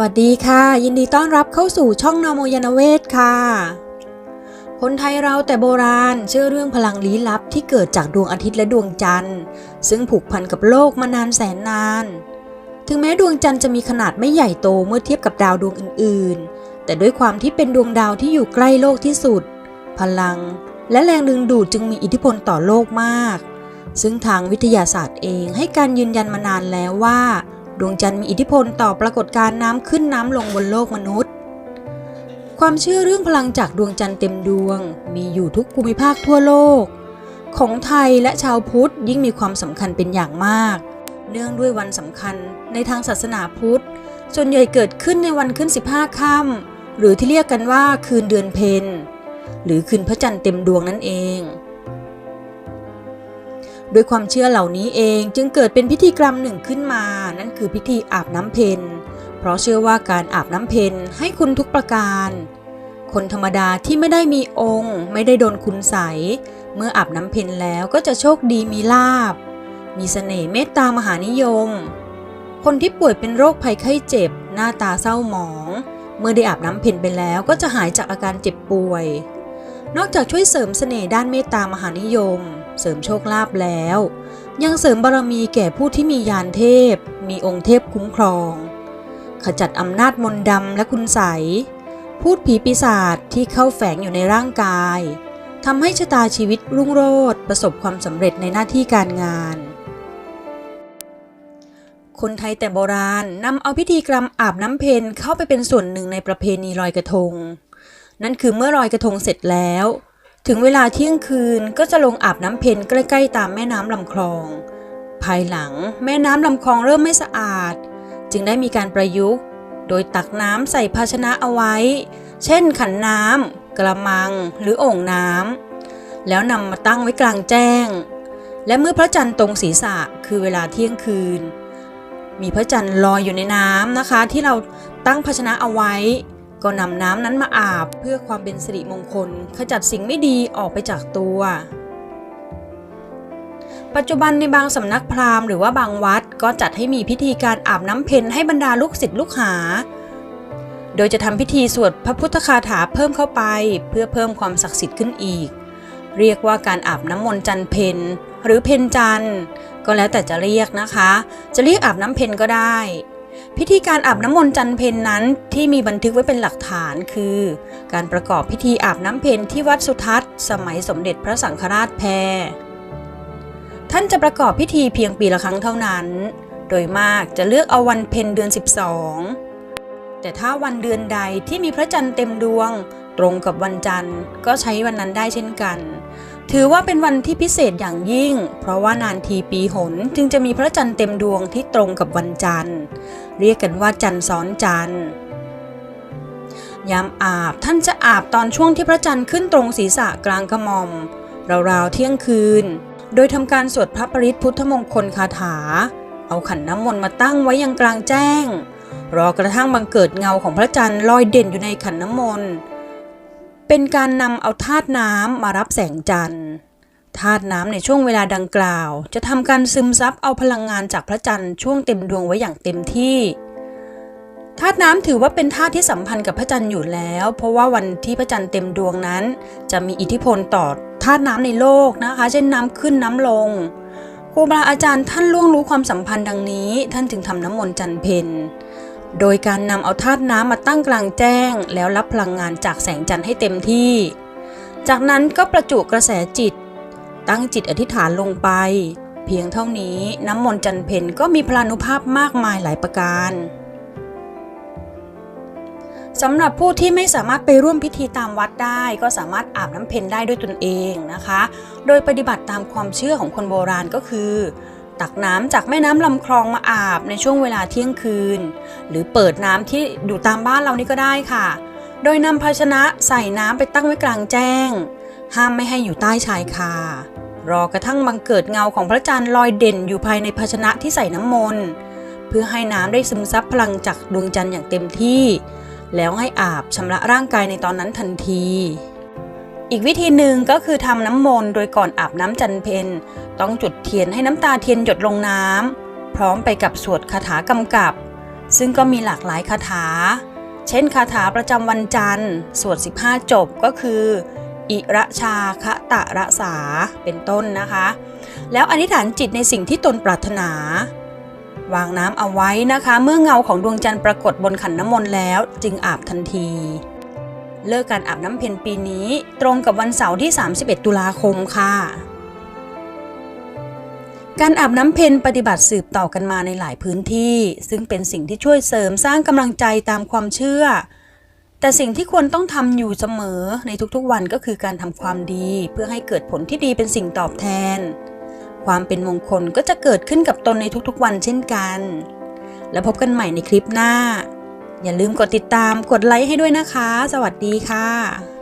วัสดีค่ะ ยินดีต้อนรับเข้าสู่ช่องนโมยานเวศค่ะ คนไทยเราแต่โบราณเชื่อเรื่องพลังลี้ลับที่เกิดจากดวงอาทิตย์และดวงจันทร์ ซึ่งผูกพันกับโลกมานานแสนนาน ถึงแม้ดวงจันทร์จะมีขนาดไม่ใหญ่โตเมื่อเทียบกับดาวดวงอื่น ๆ แต่ด้วยความที่เป็นดวงดาวที่อยู่ใกล้โลกที่สุด พลัง และแรงดึงดูดจึงมีอิทธิพลต่อโลกมาก ซึ่งทางวิทยาศาสตร์เองให้การยืนยันมานานแล้วว่า ดวงจันทร์มีอิทธิพลต่อปรากฏการณ์น้ำขึ้นน้ำลงบนโลกมนุษย์ ความเชื่อเรื่องพลังจากดวงจันทร์เต็มดวง มีอยู่ทุกภูมิภาคทั่วโลก ของไทยและชาวพุทธยิ่งมีความสำคัญเป็นอย่างมาก เนื่องด้วยวันสำคัญในทางศาสนาพุทธส่วนใหญ่เกิดขึ้นในวันขึ้น 15ค่ำหรือที่เรียกกันว่าคืนเดือนเพ็ญหรือคืนพระจันทร์เต็มดวงนั่นเอง ด้วยความเชื่อเหล่านี้เองจึงเกิดเป็นพิธีกรรมหนึ่งขึ้นมา นั่นคือพิธีอาบน้ำเพ็ญเพราะเชื่อว่าการอาบน้ำเพ็ญให้คุณทุกประการ คนธรรมดาที่ไม่ได้มีองค์ ไม่ได้โดนคุณใส เมื่ออาบน้ำเพ็ญแล้วก็จะโชคดีมีลาบ มีเสน่ห์เมตตามหานิยม คนที่ป่วยเป็นโรคภัยไข้เจ็บ หน้าตาเศร้าหมอง เมื่อได้อาบน้ำเพ็ญไปแล้วก็จะหายจากอาการเจ็บป่วย นอกจากช่วยเสริมเสน่ห์ด้านเมตตามหานิยม เสริมโชคลาภแล้ว ยังเสริมบารมีแก่ผู้ที่มียานเทพ มีองค์เทพคุ้มครอง ขจัดอำนาจมนต์ดำและคุณใส พูดผีปีศาจที่เข้าแฝงอยู่ในร่างกายทำให้ชะตาชีวิตรุ่งโรจน์ประสบความสำเร็จในหน้าที่การงาน คนไทยแต่โบราณนำเอาพิธีกรรมอาบน้ำเพ็ญเข้าไปเป็นส่วนหนึ่งในประเพณีลอยกระทง นั่นคือเมื่อลอยกระทงเสร็จแล้ว ถึงเวลาเที่ยงคืนก็จะลงอาบน้ำเพ็ญใกล้ๆตามแม่น้ำลำคลอง ภายหลังแม่น้ำลำคลองเริ่มไม่สะอาด จึงได้มีการประยุกต์ โดยตักน้ำใส่ภาชนะเอาไว้ เช่นขันน้ำกระมังหรือโอ่งน้ำแล้วนำมาตั้งไว้กลางแจ้ง และเมื่อพระจันทร์ตรงศีรษะคือเวลาเที่ยงคืน มีพระจันทร์ลอยอยู่ในน้ำนะคะ ที่เราตั้งภาชนะเอาไว้ ก็นำน้ำนั้นมาอาบเพื่อความเป็นสิริมงคล ขจัดสิ่งไม่ดีออกไปจากตัว ปัจจุบันในบางสำนักพราหมณ์หรือว่าบางวัดก็จัดให้มีพิธีการอาบน้ำเพ็ญให้บรรดาลูกศิษย์ลูกหา โดยจะทำพิธีสวดพระพุทธคาถาเพิ่มเข้าไป เพื่อเพิ่มความศักดิ์สิทธิ์ขึ้นอีก เรียกว่าการอาบน้ำมนต์จันเพนหรือเพนจันก็แล้วแต่จะเรียกนะคะ จะเรียกอาบน้ำเพนก็ได้ พิธีการอาบน้ำมนต์จันเพนนั้นที่มีบันทึกไว้เป็นหลักฐานคือ การประกอบพิธีอาบน้ำเพนที่วัดสุทัศน์ สมัยสมเด็จพระสังฆราชแพรท่านจะประกอบพิธีเพียงปีละครั้งเท่านั้น โดยมากจะเลือกเอาวันเพ็ญเดือน 12 แต่ถ้าวันเดือนใดที่มีพระจันทร์เต็มดวง ตรงกับวันจันทร์ก็ใช้วันนั้นได้เช่นกัน ถือว่าเป็นวันที่พิเศษอย่างยิ่ง เพราะว่านานทีปีหนจึงจะมีพระจันทร์เต็มดวงที่ตรงกับวันจันทร์ เรียกกันว่าจันทร์ซ้อนจันทร์ยามอาบท่านจะอาบตอนช่วงที่พระจันทร์ขึ้นตรงศีรษะกลางกระหม่อม ราวๆเที่ยงคืน โดยทำการสวดพระปริตพุทธมงคลคาถา เอาขันน้ำมนต์มาตั้งไว้ยังกลางแจ้ง รอกระทั่งบังเกิดเงาของพระจันทร์ลอยเด่นอยู่ในขันน้ำมนต์ เป็นการนำเอาธาตุน้ำมารับแสงจันทร์ธาตุน้ำในช่วงเวลาดังกล่าว จะทำการซึมซับเอาพลังงานจากพระจันทร์ช่วงเต็มดวงไว้อย่างเต็มที่ธาตุน้ำถือว่าเป็นธาตุที่สัมพันธ์กับพระจันทร์อยู่แล้ว เพราะว่าวันที่พระจันทร์เต็มดวงนั้น จะมีอิทธิพลต่อธาตุน้ำในโลกนะคะ เช่นน้ำขึ้นน้ำลงครูบาอาจารย์ท่านล่วงรู้ความสัมพันธ์ดังนี้ ท่านจึงทำน้ำมนต์จันเพน โดยการนำเอาธาตุน้ำมาตั้งกลางแจ้ง แล้วรับพลังงานจากแสงจันทร์ให้เต็มที่ จากนั้นก็ประจุกระแสจิต ตั้งจิตอธิษฐานลงไป เพียงเท่านี้น้ำมนต์จันเพนก็มีพลานุภาพมากมายหลายประการสำหรับผู้ที่ไม่สามารถไปร่วมพิธีตามวัดได้ ก็สามารถอาบน้ำเพ็ญได้ด้วยตนเองนะคะ โดยปฏิบัติตามความเชื่อของคนโบราณก็คือ ตักน้ำจากแม่น้ำลำคลองมาอาบในช่วงเวลาเที่ยงคืน หรือเปิดน้ำที่อยู่ตามบ้านเรานี่ก็ได้ค่ะ โดยนำภาชนะใส่น้ำไปตั้งไว้กลางแจ้ง ห้ามไม่ให้อยู่ใต้ชายคารอกระทั่งบังเกิดเงาของพระจันทร์ลอยเด่นอยู่ภายในภาชนะที่ใส่น้ำมนต์เพื่อให้น้ำได้ซึมซับพลังจากดวงจันทร์อย่างเต็มที่ แล้วให้อาบชำระร่างกายในตอนนั้นทันที อีกวิธีหนึ่งก็คือทำน้ำมนต์โดยก่อนอาบน้ำจันเพนต้องจุดเทียนให้น้ำตาเทียนหยดลงน้ำพร้อมไปกับสวดคาถากำกับ ซึ่งก็มีหลากหลายคาถา เช่นคาถาประจำวันจันทร์ สวด 15 จบก็คือ อิระชาคะตะระสาเป็นต้นนะคะ แล้วอธิษฐานจิตในสิ่งที่ตนปรารถนา วางน้ำเอาไว้นะคะ เมื่อเงาของดวงจันทร์ปรากฏบนขันน้ำมนต์แล้วจึงอาบทันที เลิกการอาบน้ำเพ็ญปีนี้ ตรงกับวันเสาร์ที่ 31 ตุลาคมค่ะ การอาบน้ำเพ็ญปฏิบัติสืบต่อกันมาในหลายพื้นที่ ซึ่งเป็นสิ่งที่ช่วยเสริมสร้างกำลังใจตามความเชื่อ แต่สิ่งที่ควรต้องทำอยู่เสมอในทุกๆวันก็คือการทำความดี เพื่อให้เกิดผลที่ดีเป็นสิ่งตอบแทน ความเป็นมงคลก็จะเกิดขึ้นกับตนในทุกๆวันเช่นกัน แล้วพบกันใหม่ในคลิปหน้า อย่าลืมกดติดตามกดไลค์ให้ด้วยนะคะ สวัสดีค่ะ